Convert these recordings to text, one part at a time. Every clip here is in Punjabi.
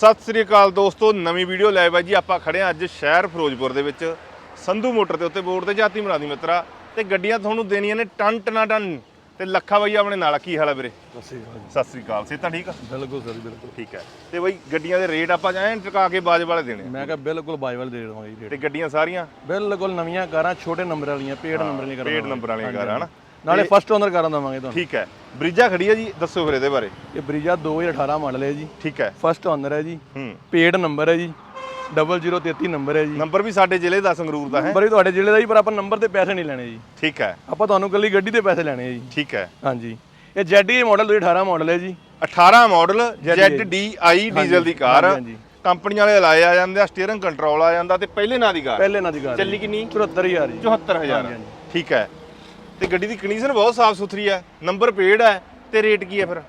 ਸਤਿ ਸ੍ਰੀ ਅਕਾਲ ਦੋਸਤੋ ਨਵੀਂ ਵੀਡੀਓ ਲੈ ਬਾਈ ਜੀ। ਆਪਾਂ ਖੜੇ ਹਾਂ ਅੱਜ ਸ਼ਹਿਰ ਫਿਰੋਜ਼ਪੁਰ ਦੇ ਵਿੱਚ ਸੰਧੂ ਮੋਟਰ ਦੇ ਉੱਤੇ ਬੋਰਡ ਤੇ ਜਾਤੀ ਮਰਾਦੀ ਮਿੱਤਰਾ। ਤੇ ਗੱਡੀਆਂ ਤੁਹਾਨੂੰ ਦੇਣੀਆਂ ਨੇ ਟਨ ਟਨਾ ਟਨ। ਤੇ ਲੱਖਾ ਬਾਈ ਆਪਣੇ ਨਾਲ ਆ। ਕੀ ਹਾਲ ਹੈ ਵੀਰੇ? ਸਤਿ ਸ੍ਰੀ ਅਕਾਲ ਸੇ ਤਾਂ ਠੀਕ ਆ? ਬਿਲਕੁਲ ਸਰ ਬਿਲਕੁਲ। ਠੀਕ ਹੈ। ਤੇ ਬਾਈ ਗੱਡੀਆਂ ਦੇ ਰੇਟ ਆਪਾਂ ਐਂ ਟਿਕਾ ਕੇ ਬਾਜ ਵਾਲੇ ਦੇਣੇ ਆ। ਮੈਂ ਕਿਹਾ ਬਿਲਕੁਲ ਬਾਈਵਲ ਦੇ ਦਵਾਂਗੇ ਜੀ ਤੇ ਗੱਡੀਆਂ ਸਾਰੀਆਂ? ਬਿਲਕੁਲ ਨਵੀਆਂ ਕਾਰਾਂ ਛੋਟੇ ਨੰਬਰ ਵਾਲੀਆਂ ਪੇਡ ਨੰਬਰ ਵਾਲੀਆਂ ਪੇਡ ਨੰਬਰ ਵਾਲੀਆਂ ਕਾਰਾਂ ਹਨਾ? ਨਾਲੇ ਫਸਟ ਓਨਰ ਕਾਰਾਂ ਦਵਾਂਗੇ ਤੁਹਾਨੂੰ। ਠੀਕ ਹੈ। ਬ੍ਰਿਜਾ ਖੜੀ ਹੈ ਜੀ ਦੱਸੋ ਫਿਰ ਇਹਦੇ ਬਾਰੇ। ਇਹ ਬਰੀਜਾ 2018 ਮਾਡਲ ਹੈ ਜੀ। ਠੀਕ ਹੈ। ਫਸਟ ਓਨਰ ਹੈ ਜੀ। ਹੂੰ। ਪੇਡ ਨੰਬਰ ਹੈ ਜੀ। 0033 ਨੰਬਰ ਹੈ ਜੀ। ਨੰਬਰ ਵੀ ਸਾਡੇ ਜ਼ਿਲ੍ਹੇ ਦਾ ਸੰਗਰੂਰ ਦਾ ਹੈ। ਨੰਬਰ ਵੀ ਤੁਹਾਡੇ ਜ਼ਿਲ੍ਹੇ ਦਾ ਜੀ ਪਰ ਆਪਾਂ ਨੰਬਰ ਤੇ ਪੈਸੇ ਨਹੀਂ ਲੈਣੇ ਜੀ। ਠੀਕ ਹੈ। ਆਪਾਂ ਤੁਹਾਨੂੰ ਕੱਲੀ ਗੱਡੀ ਦੇ ਪੈਸੇ ਲੈਣੇ ਜੀ। ਠੀਕ ਹੈ। ਹਾਂਜੀ। ਇਹ ZDA ਮਾਡਲ 2018 ਮਾਡਲ ਹੈ ਜੀ। 18 ਮਾਡਲ ZDI ਡੀਜ਼ਲ ਦੀ ਕਾਰ। ਕੰਪਨੀ ਵਾਲੇ ਲਾਏ ਆ ਜਾਂਦੇ ਆ ਸਟੀਅਰਿੰਗ ਕੰਟਰੋਲ ਆ ਜਾਂਦਾ ਤੇ ਪਹਿਲੇ ਨਾਂ ਦੀ ਕਾਰ। ਪਹਿਲੇ ਨਾਲ ਦੀ ਕਾਰ ਚੱਲੀ ਕਿੰਨੀ? 74000 ਜੀ। 74000 ਹਾਂਜੀ, ਹਾਂਜੀ। ਠੀਕ ਹੈ। ਤੇ ਗੱਡੀ ਦੀ ਕੰਡੀਸ਼ਨ ਬਹੁਤ ਸਾਫ਼ ਸੁਥਰੀ ਹੈ ਨੰਬਰ ਪੇਡ ਹੈ ਤੇ ਰੇਟ ਕੀ ਹੈ ਫਿਰ?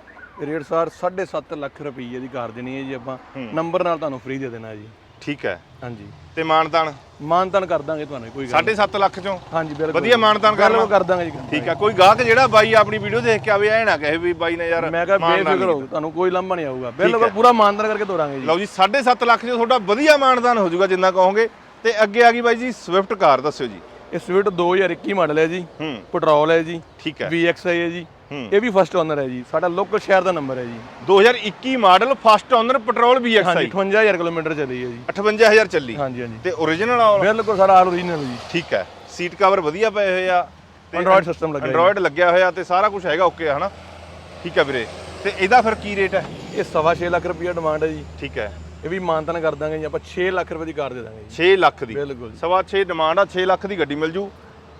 ਰੇਟ ਸਰ 7.5 ਲੱਖ ਰੁਪਏ ਦੀ ਕਾਰ ਦੇਣੀ ਹੈ ਜੀ ਆਪਾਂ। ਨੰਬਰ ਨਾਲ ਤੁਹਾਨੂੰ ਫ੍ਰੀ ਦੇ ਦੇਣਾ ਜੀ। ਠੀਕ ਹੈ। ਹਾਂਜੀ। ਤੇ ਮਾਨਤਾਨ? ਮਾਨਤਨ ਕਰ ਦਾਂਗੇ ਤੁਹਾਨੂੰ ਕੋਈ ਗੱਲ 7.5 ਲੱਖ ਚੋਂ? ਹਾਂਜੀ ਬਿਲਕੁਲ। ਵਧੀਆ ਮਾਨਤਾਨ ਕਰ ਬਿਲਕੁਲ ਕਰ ਦਾਂਗੇ ਜੀ ਠੀਕ ਹੈ। ਕੋਈ ਗਾਹਕ ਜਿਹੜਾ ਬਾਈ ਆਪਣੀ ਵੀਡੀਓ ਦੇਖ ਕੇ ਆਵੇ ਐ ਨਾ ਕਹੇ ਵੀ ਬਾਈ ਨੇ ਯਾਰ ਮੈਂ ਕਿਹਾ ਮਾਨਤਾਨ ਬੇਫਿਕਰ ਹੋ ਤੁਹਾਨੂੰ ਕੋਈ ਲੰਬਾ ਨਹੀਂ ਆਊਗਾ। ਬਿਲਕੁਲ ਪੂਰਾ ਮਾਨਤਨ ਕਰਕੇ ਤੋਰਾਂਗੇ ਜੀ। ਲਓ ਜੀ 7.5 ਲੱਖ 'ਚ ਤੁਹਾਡਾ ਵਧੀਆ ਮਾਨਦਾਨ ਹੋ ਜਾਊਗਾ ਜਿੰਨਾ ਕਹੋਗੇ। ਤੇ ਅੱਗੇ ਆ ਗਈ ਬਾਈ ਜੀ ਸਵਿਫਟ ਕਾਰ ਦੱਸਿਓ ਜੀ। ਇਹ ਸਵਿਫਟ 2021 ਮਾਡਲ ਹੈ ਜੀ ਹੂੰ। ਪੈਟਰੋਲ ਹੈ ਜੀ ਠੀਕ ਹੈ। VXI ਹੈ ਜੀ। ਇਹ ਵੀ ਫਸਟ ਓਨਰ ਹੈ ਜੀ ਸਾਡਾ ਲੋਕਲ ਸ਼ਹਿਰ ਦਾ ਨੰਬਰ ਹੈ ਜੀ। 2021 model first owner petrol VXI ਹਾਂਜੀ 58000 ਕਿਲੋਮੀਟਰ ਚੱਲੀ ਹੈ ਜੀ। 58000 ਚੱਲੀ। ਹਾਂਜੀ ਹਾਂਜੀ। ਤੇ origignal ਆ ਬਿਲਕੁਲ ਸਾਰਾ ਆਲ ਓਰੀਜਨਲ ਜੀ। ਠੀਕ ਹੈ। ਸੀਟ ਕਵਰ ਵਧੀਆ ਪਏ ਹੋਏ ਆ। Android system ਲੱਗਿਆ। ਐਂਡਰੋਇਡ ਲੱਗਿਆ ਹੋਇਆ ਤੇ ਸਾਰਾ ਕੁਝ ਹੈਗਾ ਓਕੇ ਹਨਾ? ਠੀਕ ਹੈ ਵੀਰੇ। ਤੇ ਇਹਦਾ ਫਿਰ ਕੀ ਰੇਟ ਹੈ? ਇਹ ਸਵਾ ਛੇ ਲੱਖ ਰੁਪਏ ਡਿਮਾਂਡ ਹੈ ਜੀ। ਠੀਕ ਹੈ। ਇਹ ਵੀ ਮਾਨਤਨ ਕਰ ਦਾਂਗੇ ਜੀ ਆਪਾਂ 6 ਲੱਖ ਰੁਪਏ ਦੀ ਕਾਰ ਦੇ ਦਾਂਗੇ ਜੀ। 6 ਲੱਖ ਦੀ? ਬਿਲਕੁਲ। ਸਵਾ 6 ਡਿਮਾਂਡ ਆ 6 ਲੱਖ ਦੀ ਗੱਡੀ ਮਿਲ ਜੂ।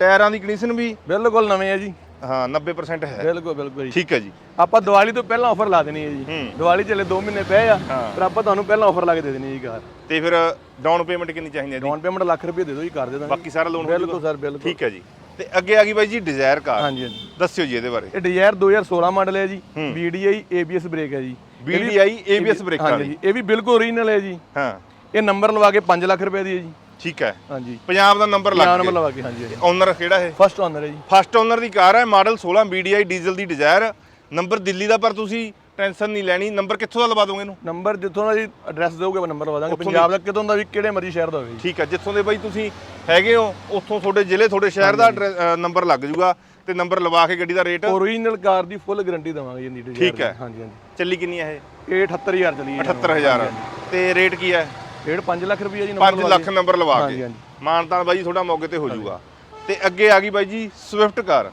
ਟਾਇਰਾਂ ਦੀ ਕੰਡੀਸ਼ਨ ਵੀ ਬਿਲਕੁਲ ਨਵੇਂ ਹੈ ਜੀ। ਹਾਂ 90% ਹੈ। ਬਿਲਕੁਲ ਬਿਲਕੁਲ ਜੀ। ਠੀਕ ਹੈ ਜੀ। ਆਪਾਂ ਦੀਵਾਲੀ ਤੋਂ ਪਹਿਲਾਂ ਆਫਰ ਲਾ ਦੇਣੀ ਹੈ ਜੀ। ਦੀਵਾਲੀ ਚੱਲੇ 2 ਮਹੀਨੇ ਪਏ ਆ। ਪਰ ਆਪਾਂ ਤੁਹਾਨੂੰ ਪਹਿਲਾਂ ਆਫਰ ਲਾ ਕੇ ਦੇ ਦੇਣੀ ਹੈ ਜੀ ਕਾਰ। ਤੇ ਫਿਰ ਡਾਊਨ ਪੇਮੈਂਟ ਕਿੰਨੀ ਚਾਹੀਦੀ ਹੈ ਜੀ? ਡਾਊਨ ਪੇਮੈਂਟ ਲੱਖ ਰੁਪਏ ਦੇ ਦਿਓ ਜੀ ਕਰ ਦੇ ਦਾਂਗੇ। ਬਾਕੀ ਸਾਰਾ ਲੋਨ ਬਿਲਕੁਲ ਸਰ ਬਿਲਕੁਲ। ਠੀਕ ਹੈ ਜੀ। ਤੇ ਅੱਗੇ ਆ ਗਈ ਬਾਈ ਜੀ ਡਿਜ਼ਾਇਰ ਕਾਰ। ਹਾਂਜੀ ਹਾਂਜੀ। ਦੱਸਿਓ ਜੀ ਇਹਦੇ ਬਾਰੇ। ਇਹ ਡਿਜ਼ਾਇਰ 2016 ਮਾਡਲ ਹੈ ਜੀ। VDI ABS ਬ੍ਰੇਕ ਹੈ ਜੀ। VDI ABS ਬ੍ਰੇਕਾਂ ਹਾਂਜੀ ਇਹ ਵੀ ਬਿਲਕੁਲ ਓਰੀਜਨਲ ਹੈ ਜੀ। ਹਾਂ। ਇਹ ਨੰਬਰ ਲਵਾ ਕੇ 5 ਲੱਖ ਰੁਪਏ ਦੀ ਹੈ ਜੀ। ਠੀਕ ਹੈ। ਹਾਂਜੀ। ਪੰਜਾਬ ਦਾ ਨੰਬਰ ਲੱਗ ਨੰਬਰ ਗਿਆ। ਲਵਾ ਕੇ ਹਾਂਜੀ ਓਨਰ ਕਿਹੜਾ ਹੈ ਫਸਟ ਓਨਰ ਹੈ ਜੀ। ਫਸਟ ਓਨਰ ਦੀ ਕਾਰ ਹੈ ਮਾਡਲ 16 BDI ਡੀਜ਼ਲ ਦੀ ਡਿਜ਼ਾਇਰ ਨੰਬਰ ਦਿੱਲੀ ਦਾ ਪਰ ਤੁਸੀਂ ਟੈਨਸ਼ਨ ਨਹੀਂ ਲੈਣੀ। ਨੰਬਰ ਕਿੱਥੋਂ ਦਾ ਲਵਾ ਦੋਗੇ ਇਹਨੂੰ? ਨੰਬਰ ਜਿੱਥੋਂ ਦਾ ਜੀ ਐਡਰੈਸ ਦਿਓਗੇ ਉਹ ਨੰਬਰ ਲਵਾ ਦਾਂਗੇ। ਪੰਜਾਬ ਦਾ ਕਿਤੋਂ ਦਾ ਵੀ ਕਿਹੜੇ ਮਰਜ਼ੀ ਸ਼ਹਿਰ ਦਾ ਹੋਵੇ ਠੀਕ ਹੈ ਜਿੱਥੋਂ ਦੇ ਬਾਈ ਤੁਸੀਂ ਹੈਗੇ ਹੋ ਉੱਥੋਂ ਤੁਹਾਡੇ ਜ਼ਿਲ੍ਹੇ ਤੁਹਾਡੇ ਸ਼ਹਿਰ ਦਾ ਨੰਬਰ ਲੱਗ ਜੂਗਾ ਤੇ ਨੰਬਰ ਲਵਾ ਕੇ ਗੱਡੀ ਦਾ ਰੇਟ? ਓਰੀਜਨਲ ਕਾਰ ਦੀ ਫੁੱਲ ਗਾਰੰਟੀ ਦਵਾਂਗੇ ਜੀ ਡਿਜ਼ਾਇਰ ਠੀਕ ਹੈ। ਹਾਂਜੀ ਹਾਂਜੀ। ਚੱਲੀ ਕਿੰਨੀ ਹੈ ਇਹ? 78000 ਚਲੀ ਹੈ 78000 ਤੇ ਰੇਟ ਕੀ ਹੈ? ਡੇਢ 5 ਲੱਖ ਰੁਪਏ ਜੀ 5 ਲੱਖ ਨੰਬਰ ਲਵਾ ਕੇ। ਮਾਨਤਾਨ ਬਾਈ ਤੁਹਾਡਾ ਮੌਕੇ ਤੇ ਹੋ ਜਾਊਗਾ। ਤੇ ਅੱਗੇ ਆ ਗਈ ਬਾਈ ਜੀ ਸਵਿਫਟ ਕਾਰ।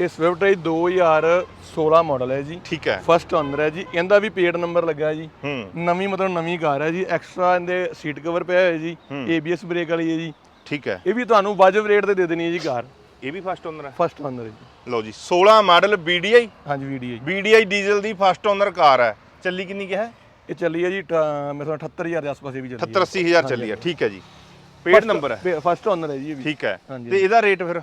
ਇਹ ਸਵਿਫਟ ਹੈ 2016 ਮਾਡਲ ਹੈ ਜੀ। ਠੀਕ ਹੈ। ਫਸਟ ਓਨਰ ਹੈ ਜੀ। ਇਹਦਾ ਵੀ ਪੇਡ ਨੰਬਰ ਲੱਗਾ ਜੀ। ਨਵੀਂ ਮਤਲਬ ਨਵੀਂ ਕਾਰ ਹੈ ਜੀ। ਐਕਸਟਰਾ ਇਹਦੇ ਸੀਟ ਕਵਰ ਪਿਆ ਹੋਇਆ ਜੀ। ABS ਬ੍ਰੇਕ ਵਾਲੀ ਹੈ ਜੀ। ਠੀਕ ਹੈ। ਇਹ ਵੀ ਤੁਹਾਨੂੰ ਵਾਜਬ ਰੇਟ ਤੇ ਦੇ ਦੇਣੀ ਹੈ ਜੀ ਕਾਰ। ਇਹ ਵੀ ਫਸਟ ਓਨਰ ਹੈ ਫਸਟ ਓਨਰ ਹੈ ਜੀ। ਲਓ ਜੀ 16 ਮਾਡਲ BDI ਹਾਂਜੀ ਵੀਡੀਓ ਜੀ। BDI ਡੀਜ਼ਲ ਦੀ ਫਸਟ ਓਨਰ ਕਾਰ ਹੈ। ਚੱਲੀ ਕਿੰਨੀ ਕਿ ਹੈ? ਇਹ ਚੱਲੀ ਹੈ ਜੀ ਮੇਰੇ ਤੋਂ 78000 ਦੇ ਆਸ-ਪਾਸ ਇਹ ਵੀ ਚੱਲੀ 70 80000 ਚੱਲੀ ਹੈ ਠੀਕ ਹੈ ਜੀ। ਪੇਡ ਨੰਬਰ ਹੈ। ਫਸਟ ਓਨਰ ਹੈ ਜੀ ਇਹ ਵੀ। ਠੀਕ ਹੈ। ਹਾਂਜੀ। ਤੇ ਇਹਦਾ ਰੇਟ ਫਿਰ?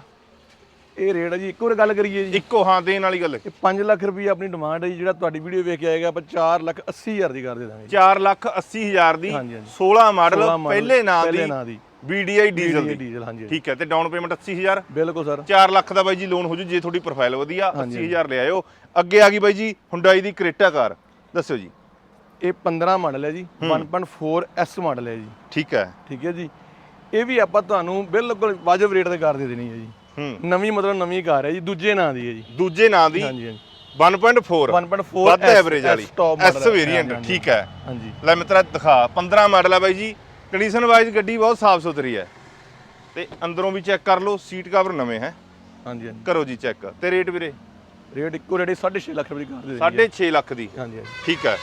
ਇਹ ਰੇਟ ਹੈ ਜੀ ਇੱਕ ਹੋਰ ਗੱਲ ਕਰੀਏ ਜੀ। ਇੱਕੋ ਹਾਂ ਦੇਣ ਵਾਲੀ ਗੱਲ। ਇਹ 5 ਲੱਖ ਰੁਪਏ ਆਪਣੀ ਡਿਮਾਂਡ ਹੈ ਜੀ ਜਿਹੜਾ ਤੁਹਾਡੀ ਵੀਡੀਓ ਵੇਖ ਕੇ ਆਏਗਾ ਆਪਾਂ 4 ਲੱਖ 80 ਹਜ਼ਾਰ ਦੀ ਕਰ ਦੇ ਦਾਂਗੇ ਜੀ। 4 ਲੱਖ 80 ਹਜ਼ਾਰ ਦੀ ਹਾਂਜੀ, ਹਾਂਜੀ। 16 ਮਾਡਲ 16 model, ਪਹਿਲੇ ਨਾਂ ਪਹਿਲੇ ਦੀ। ਨਾਂ ਦੀ। BDI ਡੀਜ਼ਲ ਦੀ। ਡੀਜ਼ਲ ਹਾਂਜੀ। ਠੀਕ ਹੈ ਤੇ ਡਾਊਨ ਪੇਮੈਂਟ 80000 ਬਿਲਕੁਲ ਸਰ। 4 ਲੱਖ ਦਾ ਬਾਈ ਜੀ ਲੋਨ ਹੋ ਜੂ ਜੇ ਤੁਹਾਡੀ ਪ੍ਰੋਫਾਈਲ ਵਧੀਆ 80000 ਲੈ ਆਇਓ। ਅੱਗੇ ਆ ਗਈ ਬਾਈ ਜੀ ਹੁੰਡਾਈ ਦੀ ਕ੍ਰੇਟਾ ਕਾਰ ਦੱਸਿਓ ਜੀ। ਇਹ 15 ਮਾਡਲ ਹੈ ਜੀ 1.4 S ਮਾਡਲ ਹੈ ਜੀ। ਠੀਕ ਹੈ। ਠੀਕ ਹੈ ਜੀ। ਇਹ ਵੀ ਆਪਾਂ ਤੁਹਾਨੂੰ ਬਿਲਕੁਲ ਵਾਜਬ ਰੇਟ ਤੇ ਕਰ ਦੇ ਦੇਣੀ ਹੈ ਜੀ। ਨਵੀਂ ਮਤਲਬ ਨਵੀਂ ਕਾਰ ਹੈ ਜੀ ਦੂਜੇ ਨਾਂ ਦੀ ਹੈ ਜੀ। ਦੂਜੇ ਨਾਂ ਦੀ ਹਾਂਜੀ ਹਾਂਜੀ। 1.4 1.4 ਵੱਧ S ਐਵਰੇਜ ਵਾਲੀ। Top S. ਵੇਰੀਐਂਟ ਠੀਕ ਹੈ। ਹਾਂਜੀ। ਲੈ ਮਿੱਤਰਾ ਦਿਖਾ 15 ਮਾਡਲ ਹੈ ਬਾਈ ਜੀ। ਕੰਡੀਸ਼ਨ ਵਾਈਜ਼ ਗੱਡੀ ਬਹੁਤ ਸਾਫ਼ ਸੁਥਰੀ ਹੈ। ਤੇ ਅੰਦਰੋਂ ਵੀ ਚੈੱਕ ਕਰ ਲਓ ਸੀਟ ਕਵਰ ਨਵੇਂ ਹੈ। ਹਾਂਜੀ ਹਾਂਜੀ। ਕਰੋ ਜੀ ਚੈੱਕ। ਤੇ ਰੇਟ ਵੀਰੇ? ਰੇਟ ਇੱਕੋ ਰੇਟ 6.5 ਲੱਖ ਰੁਪਏ ਦੀ ਕਰ ਦੇ ਦੇਣੀ ਹੈ। 6.5 ਲੱਖ ਦੀ। ਹਾਂਜੀ ਹਾਂਜੀ। ਠੀਕ ਹੈ।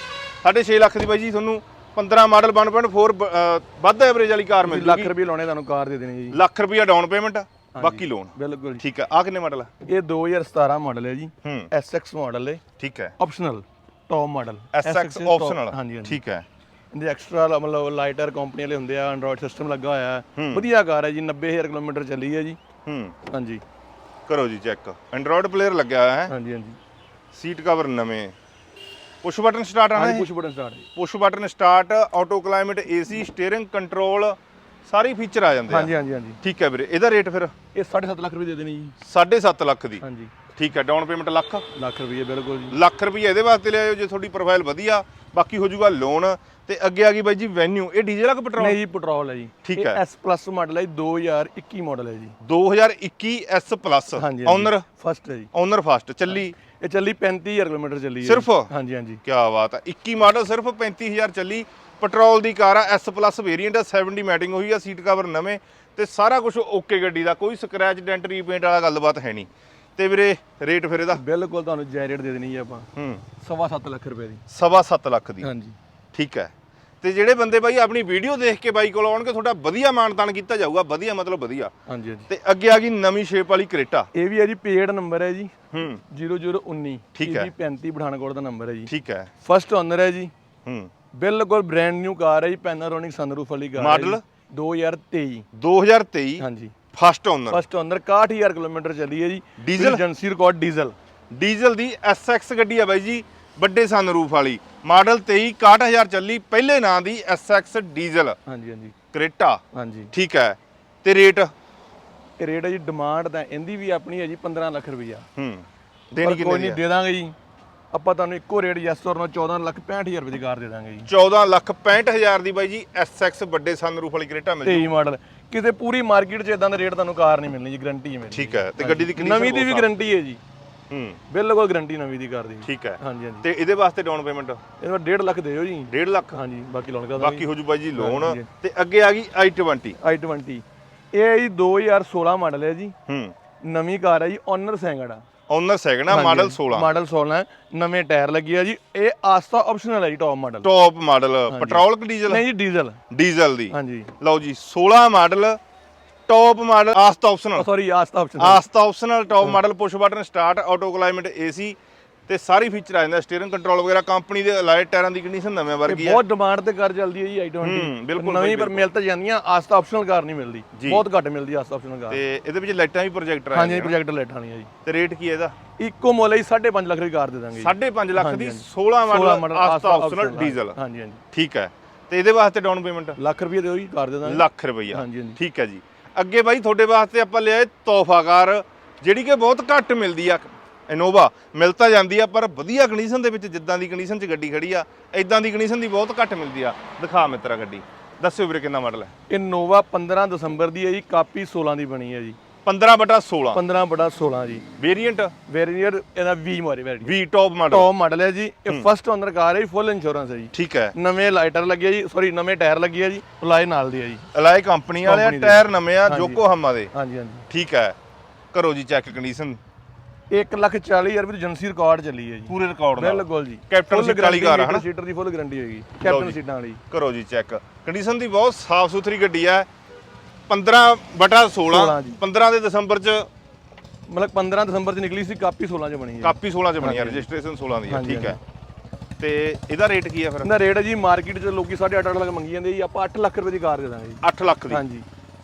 6.5 ਲੱਖ ਦੀ ਬਾਈ ਜੀ ਤੁਹਾਨੂੰ 15 ਮਾਡਲ 1.4 ਬ- ਅ, ਵੱਧ ਐਵਰੇਜ ਵਾਲੀ ਕਾਰ ਮਿਲ ਲੱਖ ਜੂਗੀ ਰੁਪਏ ਲਾਉਣੇ ਤੁਹਾਨੂੰ ਕਾਰ ਦੇ ਦੇਣੀ ਹੈ ਜੀ। ਲੱਖ ਰੁਪਿਆ ਡਾਊਨ ਪੇਮੈਂਟ ਬਾਕੀ ਲੋਨ ਬਿਲਕੁਲ ਜੀ। ਠੀਕ ਹੈ। ਆ ਕਿੰਨੇ ਮਾਡਲ ਇਹ 2017 ਮਾਡਲ ਹੈ ਜੀ। ਹੂੰ। SX ਮਾਡਲ ਹੈ। ਠੀਕ ਹੈ। Optional top model SX optional ਹਾਂਜੀ ਹਾਂਜੀ। ਠੀਕ ਹੈ। ਇਹਦੇ ਐਕਸਟਰਾ ਮਤਲਬ ਲਾਈਟਰ ਕੰਪਨੀ ਵਾਲੇ ਹੁੰਦੇ ਆ ਐਂਡਰੋਇਡ ਸਿਸਟਮ ਲੱਗਾ ਹੋਇਆ ਹੈ। ਵਧੀਆ ਕਾਰ ਹੈ ਜੀ 90000 ਕਿਲੋਮੀਟਰ ਚੱਲੀ ਹੈ ਜੀ। ਹੂੰ। ਹਾਂਜੀ। ਕਰੋ ਜੀ ਚੈੱਕ ਐਂਡਰੋਇਡ ਪਲੇਅਰ ਲੱਗਿਆ ਹੋਇਆ ਹੈ। ਹਾਂਜੀ ਹਾਂਜੀ। ਸੀਟ ਕਵਰ ਨਵੇਂ। ਪੁਸ਼ ਬਟਨ ਸਟਾਰਟ ਆਣਾ ਹੈ। Push button start push button start auto climate AC steering control ਸਾਰੇ ਫੀਚਰ ਆ ਜਾਂਦੇ ਆ। ਹਾਂਜੀ ਹਾਂਜੀ ਹਾਂਜੀ। ਠੀਕ ਹੈ ਵੀਰੇ ਇਹਦਾ ਰੇਟ ਫਿਰ? ਇਹ 7.5 ਲੱਖ ਰੁਪਏ ਦੇ ਦੇਣੀ ਜੀ। 7.5 ਲੱਖ ਦੀ। ਹਾਂਜੀ। ਠੀਕ ਹੈ ਡਾਊਨ ਪੇਮੈਂਟ ਲੱਖ। ਲੱਖ ਰੁਪਏ ਬਿਲਕੁਲ ਜੀ। ਲੱਖ ਰੁਪਏ ਇਹਦੇ ਵਾਸਤੇ ਲਿਆਇਓ ਜੇ ਤੁਹਾਡੀ ਪ੍ਰੋਫਾਈਲ ਵਧੀਆ। ਬਾਕੀ ਹੋ ਜਾਊਗਾ ਲੋਨ ਤੇ ਅੱਗੇ ਆ ਗਈ ਬਾਈ ਜੀ ਵੈਨਿਊ। ਇਹ ਡੀਜ਼ਲ ਆ ਕਿ ਪੈਟਰੋਲ ਨਹੀਂ ਜੀ ਪੈਟਰੋਲ ਹੈ ਜੀ। ਠੀਕ ਹੈ। ਐਸ ਪਲੱਸ ਮਾਡਲ ਹੈ ਜੀ 2021 ਮਾਡਲ ਹੈ ਜੀ। 2021 S ਪਲੱਸ ਓਨਰ ਫਸਟ ਹੈ ਜੀ। ਓਨਰ ਫਸਟ ਚੱਲੀ। ਇਹ ਚੱਲੀ 35000 ਕਿਲੋਮੀਟਰ ਚੱਲੀ ਹੈ ਸਿਰਫ? ਹਾਂਜੀ ਹਾਂਜੀ। ਕੀ ਬਾਤ ਆ 21 ਮਾਡਲ ਸਿਰਫ 35000 ਚੱਲੀ। ਪੈਟਰੋਲ ਦੀ ਕਾਰ ਆ S ਪਲੱਸ ਵੇਰੀਐਂਟ ਆ 70 ਮੈਟਿੰਗ ਹੋਈ ਆ ਸੀਟ ਕਵਰ ਨਵੇਂ ਤੇ ਸਾਰਾ ਕੁਝ ਓਕੇ ਗੱਡੀ ਦਾ। ਕੋਈ ਸਕ੍ਰੈਚ ਡੈਂਟ ਰੀਪੇਂਟ ਵਾਲਾ ਗੱਲਬਾਤ ਹੈ ਨਹੀਂ। ਤੇ ਵੀਰੇ ਰੇਟ ਫਿਰ ਇਹਦਾ? ਬਿਲਕੁਲ ਤੁਹਾਨੂੰ ਜਾਇ ਰੇਟ ਦੇ ਦੇਣੀ ਹੈ ਆਪਾਂ। ਹੂੰ। ਸਵਾ ਲੱਖ ਰੁਪਏ ਦੀ। ਸਵਾ ਲੱਖ ਦੀ। ਹਾਂਜੀ। ਠੀਕ ਹੈ। ਤੇ ਜਿਹੜੇ ਬੰਦੇ ਬਾਈ ਆਪਣੀ ਵੀਡੀਓ ਦੇਖ ਕੇ ਬਾਈ ਕੋਲ ਆਉਣਗੇ ਤੁਹਾਡਾ ਵਧੀਆ ਮਾਨਤਾਨ ਕੀਤਾ ਜਾਊਗਾ ਵਧੀਆ ਮਤਲਬ ਵਧੀਆ। ਹਾਂਜੀ ਹਾਂਜੀ। ਤੇ ਅੱਗੇ ਆ ਗਈ ਨਵੀਂ ਸ਼ੇਪ ਵਾਲੀ ਕਰੇਟਾ। ਇਹ ਵੀ ਹੈ ਜੀ ਪੇਡ ਨੰਬਰ ਹੈ ਜੀ। ਹੂੰ। 0019 ਠੀਕ ਹੈ। 35 ਪਠਾਨਕੋਟ ਦਾ ਨੰਬਰ ਹੈ ਜੀ। ਠੀਕ ਹੈ। ਫਸਟ ਓਨਰ ਹੈ ਜੀ। ਹੂੰ। ਬਿਲਕੁਲ ਬ੍ਰਾਂਡ ਨਿਊ ਕਾਰ ਹੈ ਜੀ ਪੈਨਾਰੋਨਿਕ ਸਨਰੂਫ ਵਾਲੀ ਕਾਰ ਹੈ? ਜੀ। 2023 2023 ਹਾਂਜੀ। First owner. First owner 61000 kilometre ਚੱਲੀ ਹੈ ਜੀ। Diesel? Agency record diesel. Diesel ਦੀ SX ਗੱਡੀ ਆ ਬਾਈ ਜੀ ਵੱਡੇ ਸਨਰੂਫ ਵਾਲੀ। ਮਾਡਲ 23 61000 ਚੱਲੀ ਪਹਿਲੇ ਨਾਂ ਦੀ SX ਡੀਜ਼ਲ। ਹਾਂਜੀ ਹਾਂਜੀ। ਕਰੇਟਾ। ਹਾਂਜੀ। ਠੀਕ ਹੈ। ਤੇ ਰੇਟ? ਇਹ ਰੇਟ ਹੈ ਜੀ ਡਿਮਾਂਡ ਤਾਂ ਇਹਦੀ ਵੀ ਆਪਣੀ ਹੈ ਜੀ 15 ਲੱਖ ਰੁਪਈਆ। ਹੂੰ ਦੇਣੀ ਕੋਈ ਕਿੰਨੀ ਨਹੀਂ ਦੀ ਦਾਂਗੇ ਜੀ। ਆਪਾਂ ਤੁਹਾਨੂੰ ਇੱਕੋ ਰੇਟ ਯੈਸ ਔਰ ਨੋ 14 ਲੱਖ 65000 ਰੁਪਏ ਦੀ ਕਾਰ ਦੇ ਦਾਂਗੇ ਜੀ। 14 ਲੱਖ 65000 ਦੀ ਬਾਈ ਜੀ SX ਵੱਡੇ ਸਨਰੂਫ ਵਾਲੀ ਕਰੇਟਾ ਮਿਲ ਜੂ। 23 ਮਾਡਲ। ਕਿਤੇ ਪੂਰੀ ਮਾਰਕੀਟ 'ਚ ਇਦਾਂ ਦਾ ਰੇਟ ਤੁਹਾਨੂੰ ਕਾਰ ਨਹੀਂ ਮਿਲਣੀ ਜੀ ਗਾਰੰਟੀ ਹੈ ਮੇਰੀ ਠੀਕ ਹੈ। ਤੇ ਗੱਡੀ ਦੀ condition ਨਵੀਂ ਦੀ ਵੀ ਗਾਰੰਟੀ ਹੈ ਜੀ। ਹੂੰ। ਬਿਲਕੁਲ ਗਾਰੰਟੀ ਨਵੀਂ ਦੀ ਕਾਰ ਦੀ ਠੀਕ ਹੈ। ਹਾਂਜੀ ਹਾਂਜੀ। ਤੇ ਇਹਦੇ ਵਾਸਤੇ ਡਾਊਨ ਪੇਮੈਂਟ ਇਹਦਾ 1.5 ਲੱਖ ਦਿਓ ਜੀ। 1.5 ਲੱਖ? ਹਾਂਜੀ ਬਾਕੀ ਲੋਨ ਕਰ ਬਾਕੀ ਹੋ ਜੂ ਬਾਈ ਜੀ ਲੋਨ। ਤੇ ਅੱਗੇ ਆ ਗਈ i20 i20 ਇਹ ਜੀ 2016 ਮਾਡਲ ਹੈ ਜੀ। ਹੂੰ। ਨਵੀਂ ਕਾਰ ਹੈ ਜੀ ਓਨਰ ਸੈਂਗੜ ਓਨਰ ਆ ਮਾਡਲ 16 ਮਾਡਲ 16 ਹੈ ਨਵੇਂ ਟਾਇਰ ਲੱਗੇ ਆ ਜੀ। ਇਹ ਆਸਤਾ ਆਪਸ਼ਨਲ ਹੈ ਜੀ top model top model petrol ਕਿ ਡੀਜ਼ਲ ਨਹੀਂ ਜੀ ਡੀਜ਼ਲ ਡੀਜ਼ਲ ਦੀ। ਹਾਂਜੀ। ਲਓ ਜੀ 16 model top model Asta optional sorry Asta optional Asta optional top model push button start auto climate AC ਤੇ ਸਾਰੀ ਫੀਚਰ ਆ ਜਾਂਦਾ ਸਟੀਅਰਿੰਗ ਕੰਟਰੋਲ ਵਗੈਰਾ ਕੰਪਨੀ ਦੇ ਅਲਾਈਡ ਟਾਇਰਾਂ ਦੀ ਕੰਡੀਸ਼ਨ ਨਵੇਂ ਵਰਗੀ ਹੈ ਬਹੁਤ ਡਿਮਾਂਡ ਤੇ ਕਰ ਚੱਲਦੀ ਹੈ ਜੀ i20 ਹੂੰ, ਬਿਲਕੁਲ ਨਵੀਂ ਪਰ ਮਿਲ ਤਾਂ ਜਾਂਦੀਆਂ ਆਸਤਾ ਆਪਸ਼ਨਲ ਕਾਰ ਨਹੀਂ ਮਿਲਦੀ। ਬਹੁਤ ਘੱਟ ਮਿਲਦੀ ਆਸਤਾ ਆਪਸ਼ਨਲ ਕਾਰ। ਤੇ ਇਹਦੇ ਵਿੱਚ ਲਾਈਟਾਂ ਵੀ ਪ੍ਰੋਜੈਕਟਰ ਆ ਹਾਂਜੀ ਪ੍ਰੋਜੈਕਟ ਲੈਟ ਆਣੀ ਹੈ ਜੀ। ਤੇ ਰੇਟ ਕੀ ਹੈ ਇਹਦਾ? ਇੱਕੋ ਮੁੱਲ ਹੈ 5.5 ਲੱਖ ਦੀ ਕਾਰ ਦੇ ਦਾਂਗੇ ਜੀ। 5.5 ਲੱਖ ਦੀ ਹਾਂਜੀ, 16 16 ਮਾਡਲ ਆਸਤਾ ਆਪਸ਼ਨਲ ਡੀਜ਼ਲ ਹਾਂਜੀ ਹਾਂਜੀ। ਠੀਕ ਹੈ। ਤੇ ਇਹਦੇ ਵਾਸਤੇ ਡਾਊਨ ਪੇਮੈਂਟ ਲੱਖ ਰੁਪਏ ਦਿਓ ਜੀ ਕਾਰ ਦੇ ਦਾਂਗੇ। ਲੱਖ ਰੁਪਈਆ। ਹਾਂਜੀ, ਹਾਂਜੀ। ਠੀਕ ਹੈ ਜੀ। ਅੱਗੇ ਬਾਈ ਤੁਹਾਡੇ ਵਾਸਤੇ ਆਪਾਂ ਲਿਆਏ ਤੋਹਫਾ ਕਾਰ ਜਿਹੜੀ ਕਿ ਬਹੁਤ ਘੱਟ ਮਿਲਦੀ ਆ। ਇਨੋਵਾ ਮਿਲ ਤਾਂ ਜਾਂਦੀ ਆ ਪਰ ਵਧੀਆ ਕੰਡੀਸ਼ਨ ਦੇ ਵਿੱਚ ਜਿੱਦਾਂ ਦੀ ਕੰਡੀਸ਼ਨ 'ਚ ਗੱਡੀ ਖੜੀ ਆ ਇਦਾਂ ਦੀ ਕੰਡੀਸ਼ਨ ਦੀ ਬਹੁਤ ਘੱਟ ਮਿਲਦੀ ਆ। ਦਿਖਾ ਮਿੱਤਰਾ ਗੱਡੀ। ਦੱਸਿਓ ਵੀਰੇ ਕਿੰਨਾ ਮਾਡਲ ਹੈ। ਇਹ ਨੋਵਾ 15 ਦਸੰਬਰ ਦੀ ਹੈ ਜੀ ਕਾਪੀ 16 ਦੀ ਬਣੀ ਹੈ ਜੀ। 15 ਬਟਾ 16 15 ਬੜਾ 16 ਜੀ। ਵੇਰੀਐਂਟ ਵੇਰੀਅਰ ਇਹਦਾ V ਮਾਰੇ ਵੈਰੀ ਵੀ ਟੌਪ ਮਾਡਲ ਟੌਪ ਮਾਡਲ ਹੈ ਜੀ। ਇਹ ਫਸਟ ਓਨਰ ਕਾਰ ਹੈ ਜੀ ਫੁੱਲ ਇੰਸ਼ੋਰੈਂਸ ਹੈ ਜੀ। ਠੀਕ ਹੈ। ਨਵੇਂ ਲਾਈਟਰ ਲੱਗੇ ਜੀ ਸੌਰੀ ਨਵੇਂ ਟਾਇਰ ਲੱਗੇ ਆ ਜੀ ਪਲਾਈ ਨਾਲ ਦੀ ਹੈ ਜੀ। ਅਲਾਈ ਕੰਪਨੀ ਵਾਲੇ। ਟਾਇਰ ਨਵੇਂ ਆ। ਜੋਕੋ ਹਮਾ ਦੇ। ਹਾਂਜੀ ਹਾਂਜੀ। ਠੀਕ ਹੈ। ਕਰੋ ਜੀ ਚੈੱਕ ਕੰਡੀਸ਼ਨ 1 ਲੱਖ 40 ਹਜ਼ਾਰ ਦੀ ਏਜੰਸੀ ਰਿਕਾਰਡ ਚੱਲੀ ਹੈ ਜੀ। ਪੂਰੇ ਰਿਕਾਰਡ ਨਾਲ। ਬਿਲਕੁਲ ਜੀ। ਕੈਪਟਨ ਸੀਟ ਵਾਲੀ ਕਾਰ ਹਨਾ? ਸੀਟਰ ਦੀ ਫੁੱਲ ਗਾਰੰਟੀ ਹੋਏਗੀ ਕੈਪਟਨ ਸੀਟਾਂ ਵਾਲੀ। ਕਰੋ ਜੀ ਚੈੱਕ ਕੰਡੀਸ਼ਨ ਦੀ ਬਹੁਤ ਸਾਫ਼ ਸੁਥਰੀ ਗੱਡੀ ਹੈ 15 ਬਟਾ 16 16 ਜੀ। 15 ਦੇ ਦਸੰਬਰ ਚ ਮਤਲਬ 15 ਦਸੰਬਰ ਚ ਨਿਕਲੀ ਸੀ ਕਾਪੀ 16 ਚ ਬਣੀ ਹੈ। ਕਾਪੀ 16 ਚ ਬਣੀ ਹੈ ਰਜਿਸਟ੍ਰੇਸ਼ਨ 16 ਦੀ ਹੈ ਠੀਕ ਹੈ। ਤੇ ਇਹਦਾ ਰੇਟ ਕੀ ਹੈ ਫਿਰ? ਇਹਦਾ ਰੇਟ ਹੈ ਜੀ ਮਾਰਕੀਟ 'ਚ ਲੋਕੀ 8.5 ਲੱਖ ਮੰਗੀ ਜਾਂਦੇ ਜੀ ਆਪਾਂ 8 ਲੱਖ ਰੁਪਏ ਦੀ ਕਾਰ ਦੇ ਦਾਂਗੇ ਜੀ। 8 ਲੱਖ ਦੀ? ਹਾਂਜੀ।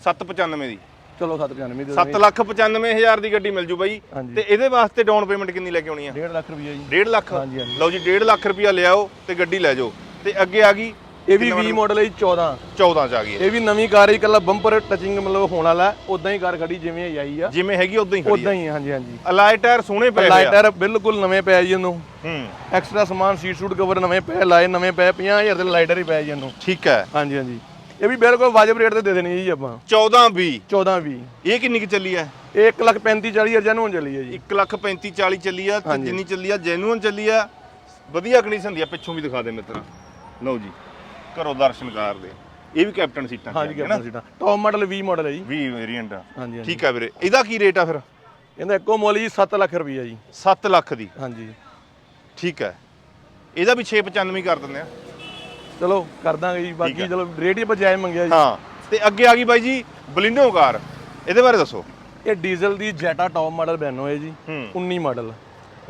795 ਦੀ? ਚਲੋ 795 ਦੇ 7 ਲੱਖ 95 ਹਜ਼ਾਰ ਦੀ ਗੱਡੀ ਮਿਲ ਜੂ ਬਾਈ। ਹਾਂਜੀ। ਤੇ ਇਹਦੇ ਵਾਸਤੇ ਡਾਊਨ ਪੇਮੈਂਟ ਕਿੰਨੀ ਲੈ ਕੇ ਆਉਣੀ ਆ? 1.5 ਲੱਖ ਰੁਪਏ ਜੀ। 1.5 ਲੱਖ? ਹਾਂਜੀ, ਹਾਂਜੀ। ਲਓ ਜੀ 1.5 ਲੱਖ ਰੁਪਇਆ ਲਿਆਓ ਤੇ ਗੱਡੀ ਲੈ ਜਾਓ। ਤੇ ਅੱਗੇ ਆ ਗਈ ਇਹ ਵੀ 20 ਮਾਡਲ ਹੈ ਜੀ 14 14 ਚ ਆ ਗਈ ਹੈ। ਇਹ ਵੀ ਨਵੀਂ ਕਾਰ ਹੈ ਇਕੱਲਾ ਬੰਪਰ ਟਚਿੰਗ ਮਤਲਬ ਹੋਣ ਵਾਲਾ ਉਦਾਂ ਹੀ ਕਾਰ ਖੜੀ ਜਿਵੇਂ ਇਹ ਆਈ ਆ। ਜਿਵੇਂ ਹੈਗੀ ਉਦਾਂ ਹੀ ਖੜੀ ਉਦਾਂ ਹੀ ਹੈ, ਹਾਂਜੀ ਹਾਂਜੀ। ਅਲਾਈ ਟਾਇਰ ਸੋਹਣੇ ਪਏ ਹੋਏ ਆ। ਲਾਈਟਰ ਬਿਲਕੁਲ ਨਵੇਂ ਪਿਆ ਜੀ ਇਹਨੂੰ। ਹੂੰ। ਐਕਸਟਰਾ ਸਮਾਨ ਸੀਟ ਸੂਟ ਕਵਰ ਨਵੇਂ ਪਏ ਲਾਏ ਨਵੇਂ ਪਏ 50000 ਦੇ ਲਾਈਟਰ ਹੀ ਪਏ ਜੀ ਇਹਨੂੰ। ਠੀਕ ਹੈ। ਹਾਂਜੀ ਹਾਂਜੀ। ਇਹ ਵੀ ਬਿਲਕੁਲ ਵਾਜਬ ਰੇਟ ਤੇ ਦੇ ਦੇਣੀ ਜੀ ਆਪਾਂ। 14 20 14 20 ਇਹ ਕਿੰਨੀ ਕੁ ਚੱਲੀ ਹੈ? ਇਹ 1 ਲੱਖ 35 40 ਹਜ਼ਾਰ ਜਨੂਨ ਚੱਲੀ ਹੈ ਜੀ। 1 ਲੱਖ 35 40 ਚੱਲੀ ਆ ਤੇ ਜਿੰਨੀ ਚੱਲੀ ਆ ਜੈਨੂਅਨ ਚੱਲੀ ਆ। ਵਧੀਆ ਕੰਡੀਸ਼ਨ ਦੀ ਆ ਪਿੱਛੋਂ ਵੀ ਦਿਖਾ ਦੇ ਮਿੱਤਰਾ। ਲਓ ਜੀ ਕਰੋ ਦਰਸ਼ਨ ਕਾਰ ਦੇ। ਇਹ ਵੀ ਕੈਪਟਨ ਸੀਟਾਂ ਹਾਂਜੀ ਕੈਪਟਨ ਸੀਟਾਂ। ਟੌਪ ਮਾਡਲ 20 ਮਾਡਲ ਹੈ ਜੀ। 20 ਵੇਰੀਐਂਟ ਹਾਂਜੀ ਹਾਂਜੀ। ਠੀਕ ਆ ਵੀਰੇ। ਇਹਦਾ ਕੀ ਰੇਟ ਆ ਫਿਰ? ਇਹਦਾ ਇੱਕੋ ਮੁੱਲ ਜੀ 7 ਲੱਖ ਰੁਪਈਆ ਜੀ। 7 ਲੱਖ ਦੀ। ਹਾਂਜੀ। ਠੀਕ ਹੈ। ਇਹਦਾ ਵੀ 695 ਹੀ ਕਰ ਦਿੰਦੇ ਆ। ਚਲੋ ਕਰ ਦਾਂਗੇ ਜੀ। ਬਾਕੀ ਚਲੋ ਰੇਟ ਹੀ ਬਜਾਏ ਮੰਗਿਆ ਜੀ। ਹਾਂ ਤੇ ਅੱਗੇ ਆ ਗਈ ਬਾਈ ਜੀ ਬਲਿੰਡੋ ਕਾਰ। ਇਹਦੇ ਬਾਰੇ ਦੱਸੋ। ਇਹ ਡੀਜ਼ਲ ਦੀ ਜੈਟਾ ਟੌਪ ਮਾਡਲ ਬੈਨੋ ਹੈ ਜੀ ਹੂੰ। 19 ਮਾਡਲ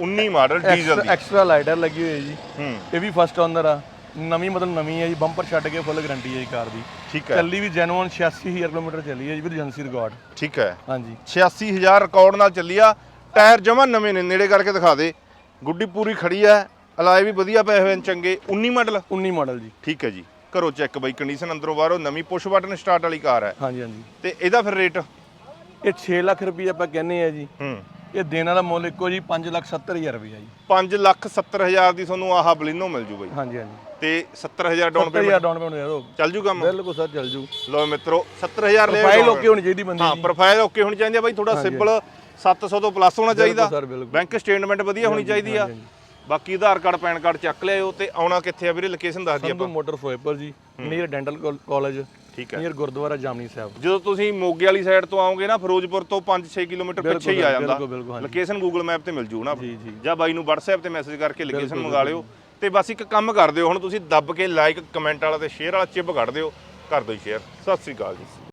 19 ਮਾਡਲ ਡੀਜ਼ਲ ਦੀ। ਐਕਸਟਰਾ ਲਾਈਟਰ ਲੱਗੀ ਹੋਈ ਹੈ ਜੀ। ਹੂੰ। ਇਹ ਵੀ ਫਸਟ ਓਨਰ ਆ। ਨਵੀਂ ਮਤਲਬ ਨਵੀਂ ਹੈ ਜੀ ਬੰਪਰ ਛੱਡ ਕੇ ਫੁੱਲ ਗਾਰੰਟੀ ਹੈ ਜੀ ਕਾਰ ਦੀ। ਠੀਕ ਹੈ। ਚੱਲੀ ਵੀ ਜੈਨੂਅਨ 86000 ਕਿਲੋਮੀਟਰ ਚੱਲੀ ਹੈ ਜੀ ਵਿਦ ਏਜੰਸੀ ਰਿਕਾਰਡ ਠੀਕ ਹੈ। ਹਾਂਜੀ। 86000 ਰਿਕਾਰਡ ਨਾਲ ਚੱਲੀ ਆ। ਟਾਇਰ ਜਮਾ ਨਵੇਂ ਨੇ ਨੇੜੇ ਕਰਕੇ ਦਿਖਾ ਦੇ। ਗੁੱਡੀ ਪੂਰੀ ਖੜੀ ਆ ਅਲਾਏ ਵੀ ਵਧੀਆ ਪਏ ਹੋਏ ਨੇ ਚੰਗੇ। 19 ਮਾਡਲ 19 ਮਾਡਲ ਜੀ। ਠੀਕ ਹੈ ਜੀ। ਕਰੋ ਚੈੱਕ ਬਾਈ ਕੰਡੀਸ਼ਨ ਅੰਦਰੋਂ ਬਾਹਰੋਂ ਨਵੀਂ ਪੁਸ਼ ਬਟਨ ਸਟਾਰਟ ਵਾਲੀ ਕਾਰ ਹੈ। ਹਾਂਜੀ ਹਾਂਜੀ। ਤੇ ਇਹਦਾ ਫਿਰ ਰੇਟ ਇਹ 6 ਲੱਖ ਰੁਪਏ ਆਪਾਂ ਕਹਿੰਦੇ ਆ ਜੀ। ਹੂੰ। ਇਹ ਦੇਣ ਵਾਲਾ ਮੁੱਲ ਇੱਕੋ ਜੀ 570000 ਰੁਪਏ ਜੀ। 5 ਲੱਖ 70 ਹਜ਼ਾਰ ਦੀ ਤੁਹਾਨੂੰ ਆਹ ਬਲਿਨੋ ਮਿਲ ਜੂ ਬਾਈ। ਹਾਂਜੀ ਹਾਂਜੀ। ਤੇ 70000 ਡਾਊਨ 70000 ਪੇਮੈਂਟ ਡਾਊਨ ਪੇਮੈਂਟ ਦਿਓ ਚੱਲ ਜੂ ਕੰਮ? ਬਿਲਕੁਲ ਸਰ ਚੱਲ ਜੂ। ਲਓ ਮਿੱਤਰੋ 70000 ਲੈ ਫਾਈਲ ਓਕੇ ਹੋਣੀ ਚਾਹੀਦੀ ਬੰਦੇ ਹਾਂ ਦੀ। ਪ੍ਰੋਫਾਈਲ ਓਕੇ ਹੋਣੀ ਚਾਹੀਦੀ ਆ ਬਾਈ ਥੋੜਾ ਸਿੰਪਲ 700 ਤੋਂ ਪਲੱਸ ਹੋਣਾ ਚਾਹੀਦਾ। ਬੈਂਕ ਸਟੇਟਮੈਂਟ ਵਧੀਆ ਹੋਣੀ ਚਾਹੀਦੀ ਆ। ਬਾਕੀ ਆਧਾਰ ਕਾਰਡ ਪੈਨ ਕਾਰਡ ਚੱਕ ਲਿਆਓ ਤੇ ਆਉਣਾ ਕਿੱਥੇ ਆ ਵੀਰੇ? ਲੋਕੇਸ਼ਨ ਦੱਸ ਦਈਏ ਸੰਧੂ ਆਪਾਂ। ਮੋਟਰ ਫੋਏਪਰ ਜੀ ਨੀਅਰ ਡੈਂਟਲ ਕਾਲਜ ਠੀਕ ਹੈ। ਨੀਅਰ ਗੁਰਦੁਆਰਾ ਜਾਮਨੀ ਸਾਹਿਬ। ਜਦੋਂ ਤੁਸੀਂ ਮੋਗੇ ਵਾਲੀ ਸਾਈਡ ਤੋਂ ਆਓਗੇ ਨਾ ਫਿਰੋਜ਼ਪੁਰ ਤੋਂ 5-6 ਕਿਲੋਮੀਟਰ ਪਿੱਛੇ ਹੀ ਆ ਜਾਂਦਾ। ਬਿਲਕੁਲ ਬਿਲਕੁਲ ਹਾਂਜੀ। ਲੋਕੇਸ਼ਨ ਗੂਗਲ ਮੈਪ ਤੇ ਮਿਲ ਜੂ ਨਾ। ਜੀ ਜੀ। ਜਾਂ ਬਾਈ ਨੂੰ WhatsApp ਤੇ ਮੈਸੇਜ ਕਰਕੇ ਲੋਕੇਸ਼ਨ ਮੰਗਾ ਲਿਓ। ਤੇ ਬਸ ਇੱਕ ਕੰਮ ਕਰ ਦਿਓ ਹੁਣ ਤੁਸੀਂ ਦੱਬ ਕੇ ਲਾਈਕ ਕਮੈਂਟ ਵਾਲਾ ਤੇ ਸ਼ੇਅਰ ਵਾਲਾ ਚਿਪ ਕੱਢ ਦਿਓ। ਕਰ ਦਿਓ ਸ਼ੇਅਰ ਸਤਿ ਸ੍ਰੀ ਅਕਾਲ ਜੀ।